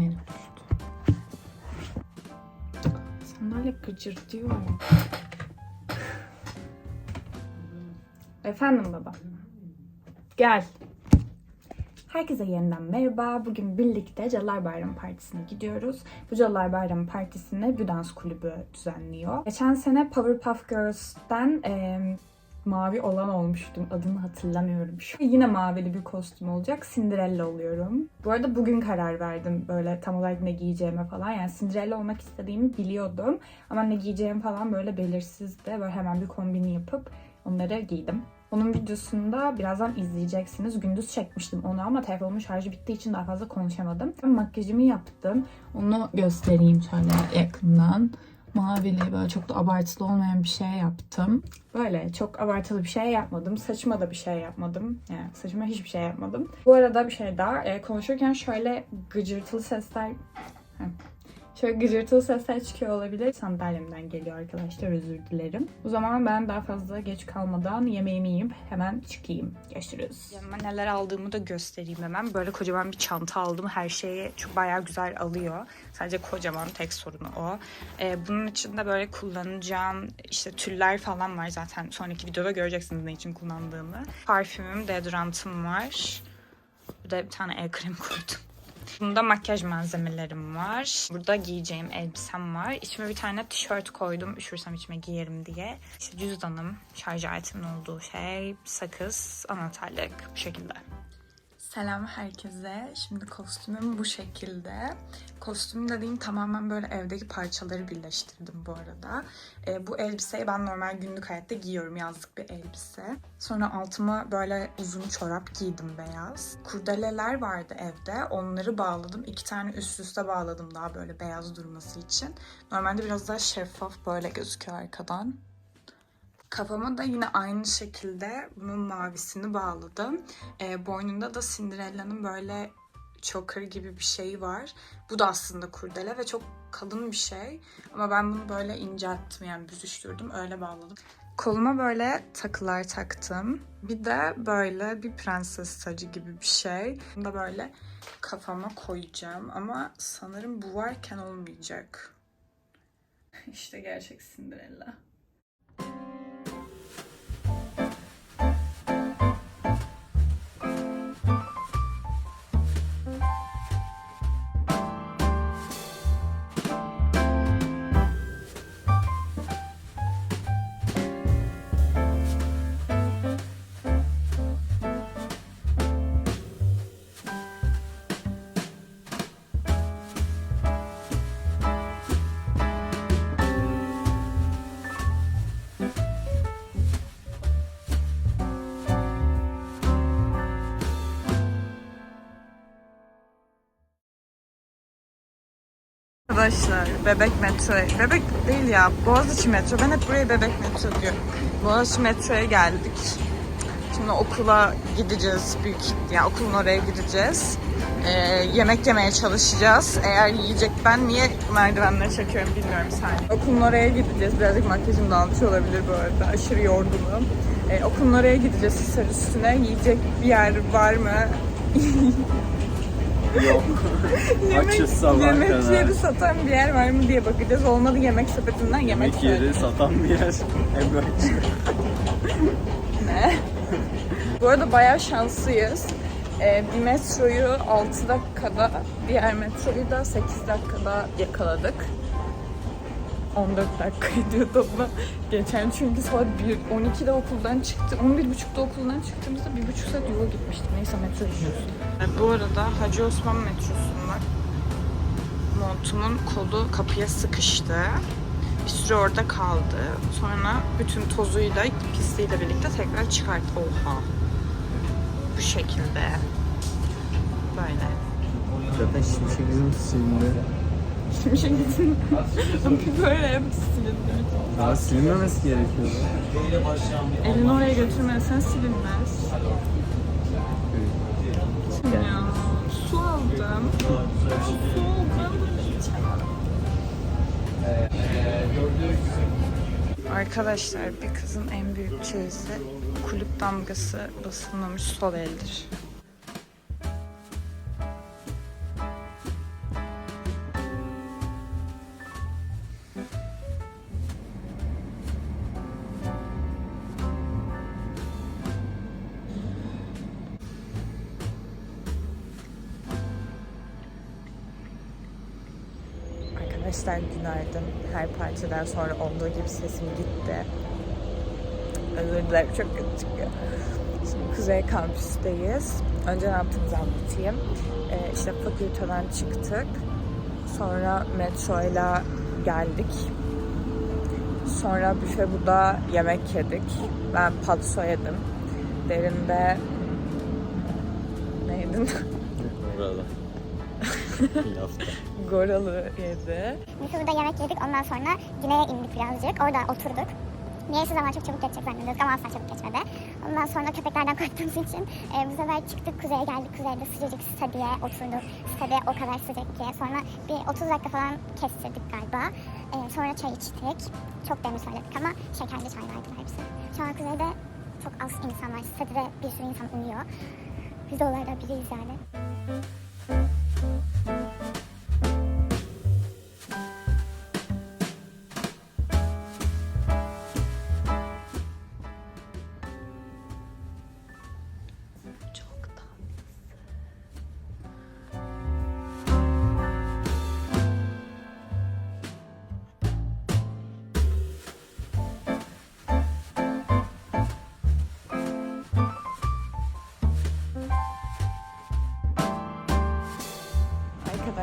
Herif düştü. Sandalye gıcırtıyor. Efendim baba. Gel. Herkese yeniden merhaba. Bugün birlikte Cadılar Bayramı Partisi'ne gidiyoruz. Bu Cadılar Bayramı Partisi'ni Büdans Kulübü düzenliyor. Geçen sene Powerpuff Girls'ten eee, mavi olan olmuştum. Adını hatırlamıyorum şu. Yine mavili bir kostüm olacak. Cinderella oluyorum. Bu arada bugün karar verdim böyle tam olarak ne giyeceğime falan. Yani Cinderella olmak istediğimi biliyordum. Ama ne giyeceğim falan böyle belirsizdi. Böyle hemen bir kombini yapıp onları giydim. Onun videosunda birazdan izleyeceksiniz. Gündüz çekmiştim onu ama telefonumun şarjı bittiği için daha fazla konuşamadım. Makyajımı yaptım. Onu göstereyim şöyle yakından. Mavili böyle çok da abartılı olmayan bir şey yaptım. Böyle çok abartılı bir şey yapmadım. Saçıma da bir şey yapmadım. Yani saçıma hiçbir şey yapmadım. Bu arada bir şey daha. e, konuşurken şöyle gıcırtılı sesler... Heh. Şöyle gıcırtılı sesler çıkıyor olabilir. Sandalyemden geliyor arkadaşlar özür dilerim. O zaman ben daha fazla geç kalmadan yemeğimi yiyip hemen çıkayım. Görüşürüz. Yanıma neler aldığımı da göstereyim hemen. Böyle kocaman bir çanta aldım. Her şeyi çok bayağı güzel alıyor. Sadece kocaman tek sorunu o. Ee, bunun içinde böyle kullanacağım işte tüller falan var zaten. Sonraki videoda göreceksiniz ne için kullandığımı. Parfümüm, deodorantım var. Bir de bir tane el kremi koydum. Bunda makyaj malzemelerim var. Burada giyeceğim elbisem var. İçime bir tane tişört koydum. Üşürsem içime giyerim diye. İşte cüzdanım, şarj aletimin olduğu şey, sakız, anahtarlık bu şekilde. Selam herkese. Şimdi kostümüm bu şekilde. Kostüm dediğim tamamen böyle evdeki parçaları birleştirdim bu arada. Ee, bu elbiseyi ben normal günlük hayatta giyiyorum. Yazlık bir elbise. Sonra altıma böyle uzun çorap giydim beyaz. Kurdeleler vardı evde. Onları bağladım. İki tane üst üste bağladım daha böyle beyaz durması için. Normalde biraz daha şeffaf böyle gözüküyor arkadan. Kafama da yine aynı şekilde bunun mavisini bağladım. Ee, boynunda da Cinderella'nın böyle choker gibi bir şeyi var. Bu da aslında kurdele ve çok kalın bir şey. Ama ben bunu böyle incelttim yani büzüştürdüm öyle bağladım. Koluma böyle takılar taktım. Bir de böyle bir prenses tacı gibi bir şey. Bunu da böyle kafama koyacağım ama sanırım bu varken olmayacak. işte gerçek Cinderella. Arkadaşlar bebek metro, bebek değil ya Boğaziçi metro. Ben hep buraya bebek metro diyorum. Boğaziçi metroya geldik. Şimdi okula gideceğiz büyük ya okulun oraya gideceğiz. Ee, yemek yemeye çalışacağız. Eğer yiyecek ben niye merdivenleri çekiyorum bilmiyorum sen. Okulun oraya gideceğiz. Birazcık makyajım dağılmış olabilir bu arada. Aşırı yorgunum. Ee, okulun oraya gideceğiz Hisar üstüne. Yiyecek bir yer var mı? Yok. yemek, Açız sabaha yemek kadar. yeri satan bir yer var mı diye bakacağız. Olmadı yemek sepetinden yemek, Yemek yeri satan bir yer. Emlakçı. Ne? Bu arada bayağı şanslıyız. Ee, bir metroyu 6 dakikada, diğer metroyu da 8 dakikada yakaladık. 14 dakika ediyordu ama geçen çünkü saat 1, 12'de okuldan çıktı. 11.30'da okuldan çıktığımızda 1,5 saat yol gitmiştik. Neyse metro gidiyoruz. Bu arada Hacı Osman metrosunda montumun kolu kapıya sıkıştı. Bir süre orada kaldı. Sonra bütün tozuyla, pisliğiyle birlikte tekrar çıkarttı. Oha. Bu şekilde. Böyle. Zaten şimşekizim silindi. Şimşek gitsin. Böyle yapıp silindi. Daha silinmemesi gerekiyordu. Elini oraya götürmezsen silinmez. Ya, su aldım. Su aldım. Arkadaşlar bir kızın en büyük çeyizi kulüp damgası basılmamış sol eldir. Arkadaşlar günaydın. Her partiden sonra olduğu gibi sesim gitti. Özür dilerim çok kötü çıkıyor. Şimdi Kuzey Kampüs'teyiz. Önce ne yaptığımızı anlatayım. Ee, işte fakülteden çıktık. Sonra metroyla geldik. Sonra büfe burada yemek yedik. Ben patso yedim. Derinde ne yedin? Burada. Goralı yedi. Biz burada yemek yedik. Ondan sonra güneye indik birazcık. Orada oturduk. Niyeyse zaman çok çabuk geçecek zannediyorduk ama asla çabuk geçmedi. Ondan sonra köpeklerden korktuğumuz için e, bu sefer çıktık kuzeye geldik. Kuzeyde sıcacık stadiye oturduk. Stadiye o kadar sıcak ki. Sonra bir 30 dakika falan kestirdik galiba. E, sonra çay içtik. Çok demli söyledik ama şekerli çay verdiler bize. Şu an kuzeyde çok az insan var. Stadide bir sürü insan uyuyor. Biz de onlardan biriyiz yani.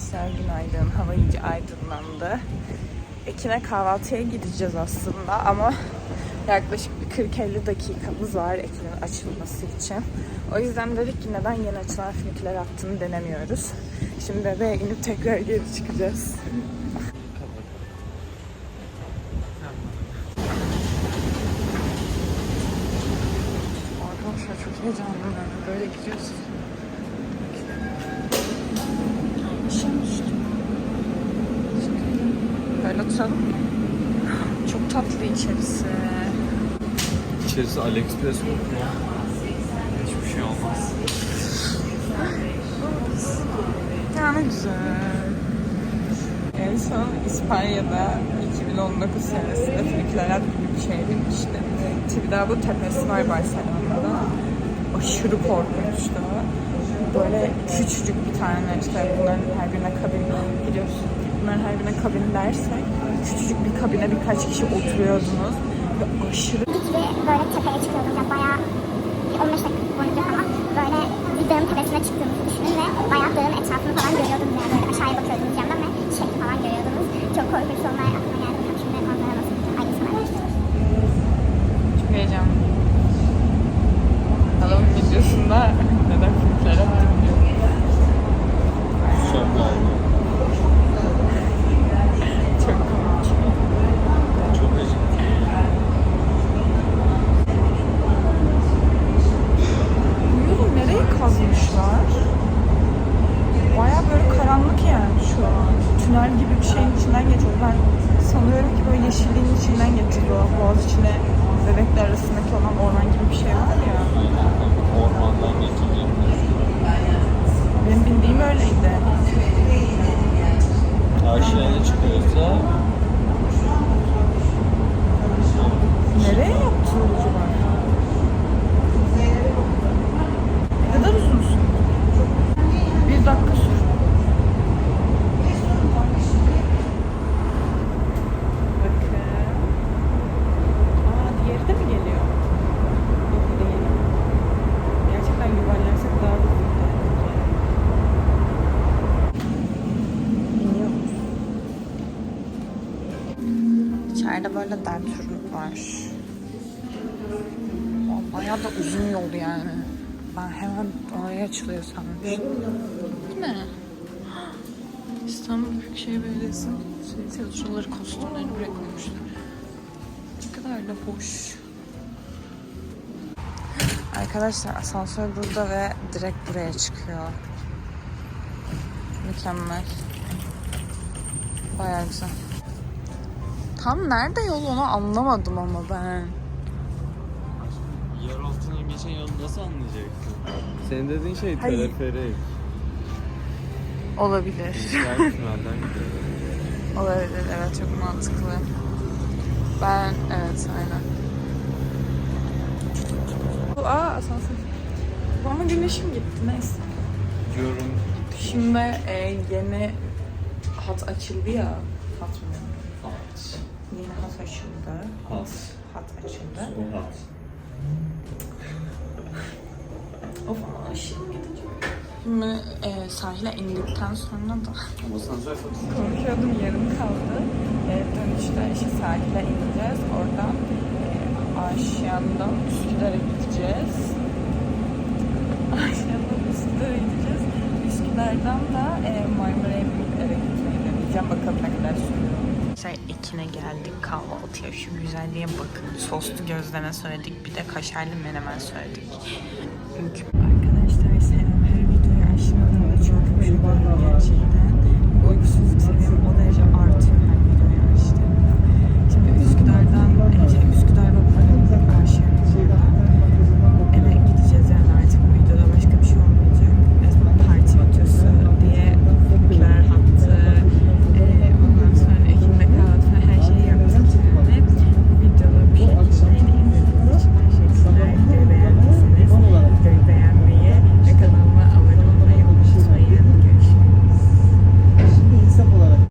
Arkadaşlar günaydın. Hava iyice aydınlandı. Ekin'e kahvaltıya gideceğiz aslında ama yaklaşık bir 40-50 dakikamız var Ekin'in açılması için. O yüzden dedik ki neden yeni açılan füniküler hattını denemiyoruz. Şimdi bebeğe inip tekrar geri çıkacağız. Arkadaşlar çok heyecanlıyım. Böyle gidiyoruz. Böyle oturalım. Çok tatlı içerisi. İçerisi AliExpress kokuyor. Hiçbir şey olmaz. Ya ne güzel. En son İspanya'da 2019 senesinde Finikiler'e bir şey binmiştim. Tibidabo tepesi var Barcelona'da. Aşırı korkunçtu. Böyle küçücük bir tane işte bunların her birine kabin biliyorsun. Bunların her birine kabin dersek küçücük bir kabine birkaç kişi oturuyordunuz. Ve aşırı dik bir böyle tepeye çıkıyorduk. Yani bayağı bir 15 dakika boyunca falan böyle bir dağın tepesine çıktığımızı düşünün ve bayağı dağın etrafını falan görüyordunuz yani böyle aşağıya bakıyordunuz yandan ve şehri falan görüyordunuz. Çok korkunç onlar aklıma geldi. Tam şimdi onlara nasıl aynısı var. Çok heyecanlı. Halloween videosunda neden Finikiler'e diyor. Şap galiba. Çok komik. Çok acıktı. Bilmiyorum nereye kazmışlar. Baya böyle karanlık yani şu an. Tünel gibi bir şeyin içinden geçiyor. Ben sanıyorum ki böyle yeşilliğin içinden geçiyor. Boğaz içine bebekler arasındaki olan orman gibi bir şey var ya. Ormandan geçeceğim. Benim bildiğim öyleydi. Aşağıya çıkıyorsa Nereye yaptı acaba? Ne kadar uzun sürdü? Bir dakika sürdü. Bakın. Aa diğeri de mi geliyor? Yok bu değil. Gerçekten yuvarlarsak daha da uzun gelecek. İniyoruz. İçeride böyle dert ürün var. Bayağı da uzun yol yani. Ben hemen oraya açılıyor sanmıştım. Değil mi? İstanbul Büyükşehir Belediyesi şey, tiyatroları kostümlerini buraya koymuşlar. Ne kadar da hoş. Arkadaşlar asansör burada ve direkt buraya çıkıyor. Mükemmel. Bayağı güzel. Tam nerede yol onu anlamadım ama ben. yer altından geçen yolu nasıl anlayacaksın? Senin dediğin şey Hayır. teleferik. Olabilir. Tünelden gidiyor. Olabilir evet çok mantıklı. Ben evet aynen. Bu aa asansör. Ama güneşim gitti neyse. Yorum Şimdi e, yeni hat açıldı ya. hat mı? Açıldı. Hat. Hat açıldı. O hat. Of aşırı gideceğim. Şimdi e, sahile indikten sonra da Ama konuşuyordum yarım kaldı. E, dönüşte işte sahile ineceğiz. Oradan e, Aşyan'dan Üsküdar'a gideceğiz. Aşyan'dan Üsküdar'a gideceğiz. Üsküdar'dan da e, Marmara'ya eve gitmeyi deneyeceğim. Bakalım ne kadar sürüyor. Şey Ekin'e geldik kahvaltıya. Şu güzelliğe bakın. Soslu gözleme söyledik. Bir de kaşarlı menemen söyledik. Mükemmel.